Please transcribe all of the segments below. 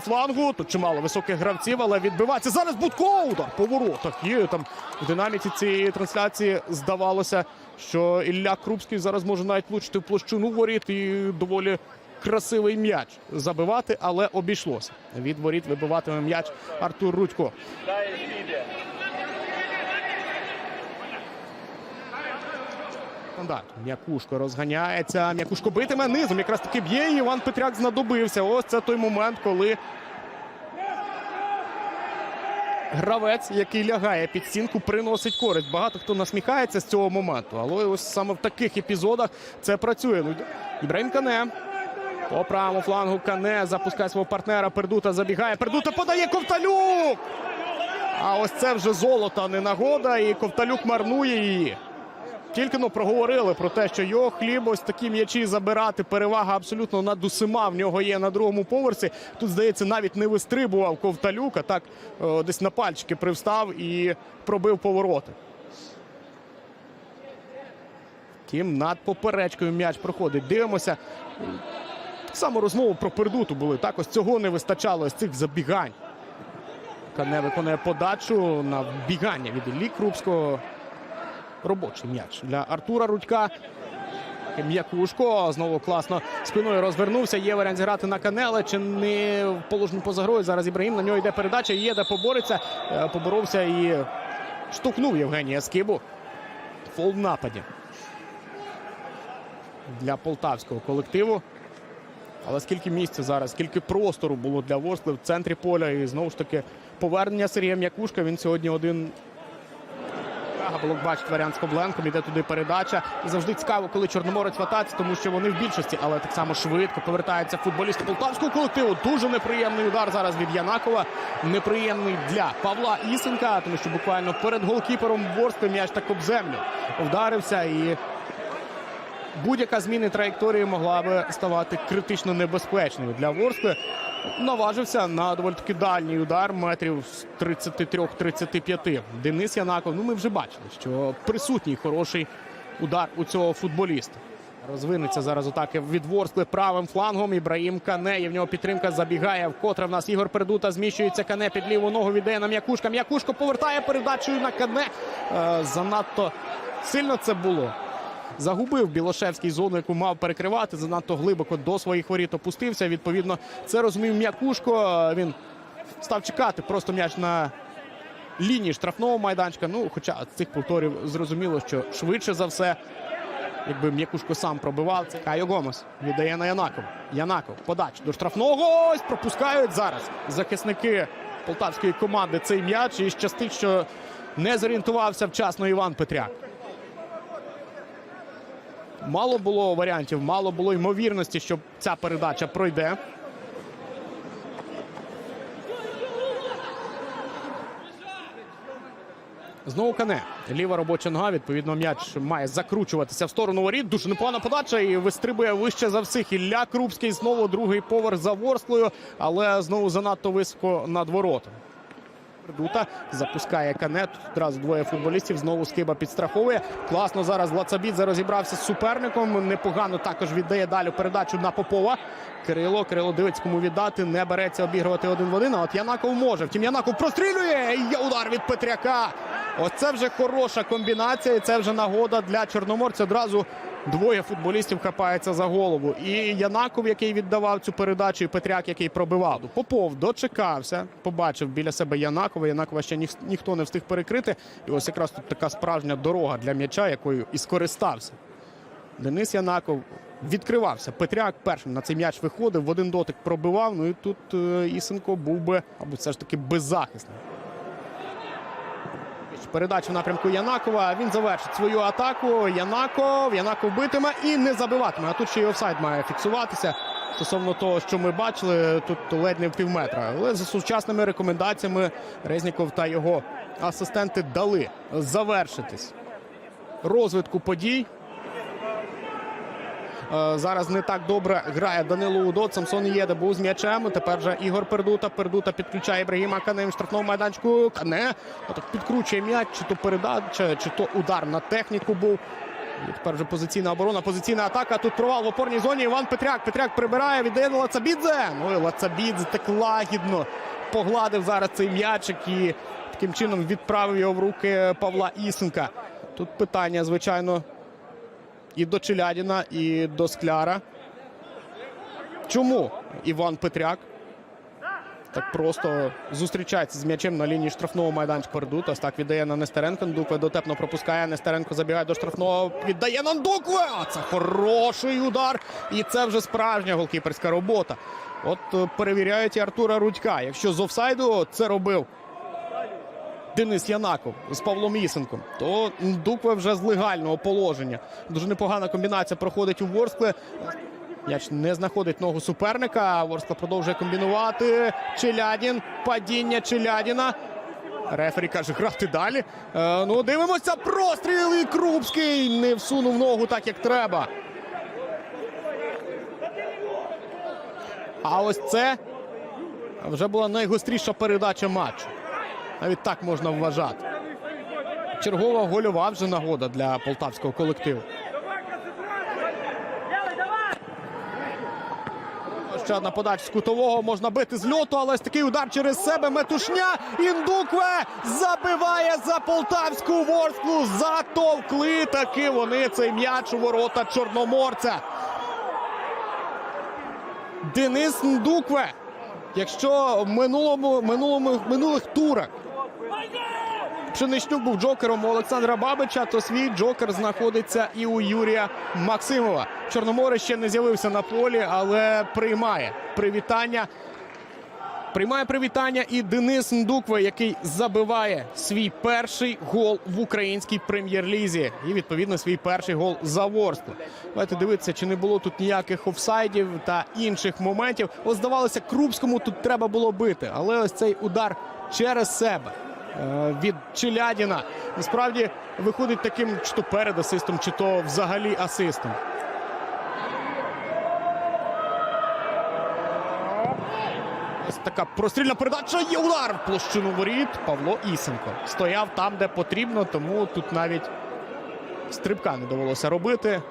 флангу. Тут чимало високих гравців, але відбивається. Зараз Будко удар по воротах. І там в динаміці цієї трансляції здавалося, що Ілля Крупський зараз може навіть влучити в площину воріт і доволі красивий м'яч забивати, але обійшлося. Від воріт вибиватиме м'яч Артур Рудько. Стандарт. М'якушко розганяється. М'якушко битиме низом. Якраз таки б'є. Іван Петряк знадобився. Ось це той момент, коли гравець, який лягає під стінку, приносить користь. Багато хто насміхається з цього моменту. Але ось саме в таких епізодах це працює. Ну, Кане. По правому флангу Кане запускає свого партнера. Пердута забігає. Пердута подає Ковталюк. А ось це вже золото, а не нагода. І Ковталюк марнує її. Тільки но проговорили про те, що його хліб ось такі м'ячі забирати. Перевага абсолютно над усіма в нього є на другому поверсі. Тут, здається, навіть не вистрибував Ковталюк, а так е, десь на пальчики привстав і пробив повороти. Втім, над поперечкою м'яч проходить. Дивимося. Само розмову про пердуту були. Так ось цього не вистачало з цих забігань. Кане виконує подачу на вбігання від Іллі Крупського. Робочий м'яч для Артура Рудька. М'якушко знову класно спиною розвернувся. Є варіант зіграти на Канеле. Чи не в положенні поза. Зараз Ібрагім на нього йде передача. Є де побореться. Е, Поборовся і штовхнув Євгенія Скибу. Фол в нападі для полтавського колективу. Але скільки місця зараз, скільки простору було для Ворскли в центрі поля. І знову ж таки повернення Сергія М'якушка. Він сьогодні один Габлок бачить варіант з Кобленком, іде туди передача. І завжди цікаво, коли Чорноморець в тому що вони в більшості, але так само швидко повертаються футболісти полтавського колективу. Дуже неприємний удар зараз від Янакова. Неприємний для Павла Ісенка, тому що буквально перед голкіпером Ворскли м'яч так об землю вдарився. І будь-яка зміна траєкторії могла би ставати критично небезпечною для Ворскли. Наважився на доволі таки дальній удар метрів з 33-35. Денис Янаков. Ну ми вже бачили, що присутній хороший удар у цього футболіста. Розвинеться зараз атаки від Ворскли правим флангом. Ібраїм Кане. І в нього підтримка забігає. Вкотре в нас Ігор Передута зміщується Кане під ліву ногу. Віддає на м'якушка. М'якушко повертає передачею на Кане. Е, занадто сильно це було. Загубив Білошевський зону, яку мав перекривати. Занадто глибоко до своїх воріт опустився. Відповідно, це розумів м'якушко. Він став чекати просто м'яч на лінії штрафного майданчика. Ну, хоча з цих повторів зрозуміло, що швидше за все, якби м'якушко сам пробивав, це Кайо Гомес віддає на Янаков. Янаков подач до штрафного. Ось пропускають зараз захисники полтавської команди цей м'яч. І щастить, що не зорієнтувався вчасно Іван Петряк. Мало було варіантів, мало було ймовірності, що ця передача пройде. Знову кане. Ліва робоча нога. Відповідно, м'яч має закручуватися в сторону воріт. Дуже непогана подача і вистрибує вище за всіх. Ілля Крупський знову другий поверх за Ворсклою, але знову занадто високо над воротом. Дута запускає канет. Одразу двоє футболістів. Знову скиба підстраховує. Класно зараз Лацабідзе розібрався з суперником. Непогано також віддає далі передачу на Попова. Кирило. Кирило дивиться, кому віддати. Не береться обігрувати один в один. А от Янаков може. Втім, Янаков прострілює. І є удар від Петряка. Ось це вже хороша комбінація. І це вже нагода для Чорноморця. Одразу двоє футболістів хапається за голову. І Янаков, який віддавав цю передачу, і Петряк, який пробивав. Попов дочекався, побачив біля себе Янакова. Янакова ще ніх- ніхто не встиг перекрити. І ось якраз тут така справжня дорога для м'яча, якою і скористався. Денис Янаков відкривався. Петряк першим на цей м'яч виходив, в один дотик пробивав. Ну і тут е, Ісенко був би, або все ж таки беззахисний. Передача в напрямку Янакова. Він завершить свою атаку. Янаков. Янаков битиме і не забиватиме. А тут ще й офсайд має фіксуватися. Стосовно того, що ми бачили, тут ледь не в півметра. Але за сучасними рекомендаціями Резніков та його асистенти дали завершитись розвитку подій. Е, Зараз не так добре грає Данило Удот. Самсон Єде був з м'ячем. Тепер же Ігор Пердута. Пердута підключає Ібрагіма Кане в штрафному майданчику. Кане отак підкручує м'яч, чи то передача, чи то удар на техніку був. І тепер вже позиційна оборона, позиційна атака. Тут провал в опорній зоні. Іван Петряк. Петряк прибирає, віддає на Лацабідзе. Ну і Лацабідзе так лагідно погладив зараз цей м'ячик і таким чином відправив його в руки Павла Ісенка. Тут питання, звичайно, і до Челядіна, і до Скляра. Чому Іван Петряк так просто зустрічається з м'ячем на лінії штрафного майданчика Пердут. Ось так віддає на Нестеренко. Ндукве дотепно пропускає. Нестеренко забігає до штрафного. Віддає на Ндукве. Це хороший удар. І це вже справжня голкіперська робота. От е, перевіряють і Артура Рудька. Якщо з офсайду це робив Денис Янаков з Павлом Ісенком, то Ндукве вже з легального положення. Дуже непогана комбінація проходить у Ворскле. М'яч не знаходить ногу суперника. Ворскла продовжує комбінувати. Челядін. Падіння Челядіна. Рефері каже, грати далі. Е, ну, дивимося. Простріл і Крупський не всунув ногу так, як треба. А ось це вже була найгостріша передача матчу. Навіть так можна вважати. Чергова гольова вже нагода для полтавського колективу. Ще одна подача з кутового можна бити з льоту, але ось такий удар через себе. Метушня. Індукве забиває за полтавську ворсклу. Затовкли таки вони цей м'яч у ворота Чорноморця. Денис Ндукве. Якщо в минулому, минулому, минулих турах Пшеничнюк був джокером у Олександра Бабича, то свій джокер знаходиться і у Юрія Максимова. Чорноморець ще не з'явився на полі, але приймає привітання. Приймає привітання і Денис Ндукве, який забиває свій перший гол в українській прем'єр-лізі. І відповідно свій перший гол за Ворскло. Давайте дивитися, чи не було тут ніяких офсайдів та інших моментів. Ось здавалося, Крупському тут треба було бити, але ось цей удар через себе е, від Челядіна насправді виходить таким чи то перед асистом, чи то взагалі асистом. Така прострільна передача. Є удар в площину воріт. Павло Ісенко стояв там, де потрібно, тому тут навіть стрибка не довелося робити.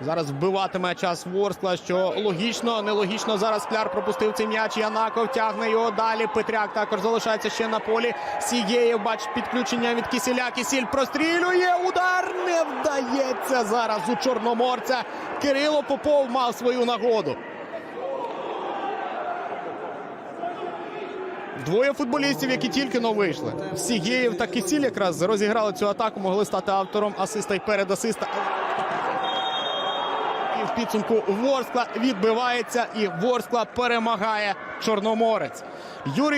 Зараз вбиватиме час Ворскла, що логічно, нелогічно. Зараз Скляр пропустив цей м'яч. Янаков тягне його далі. Петряк також залишається ще на полі. Сігєєв бачить підключення від Кісіля. Кісіль прострілює. Удар не вдається зараз у Чорноморця. Кирило Попов мав свою нагоду. Двоє футболістів, які тільки но вийшли. Сігєєв та Кисіль якраз розіграли цю атаку, могли стати автором асиста і передасиста. І в підсумку Ворскла відбивається і Ворскла перемагає Чорноморець. Юрій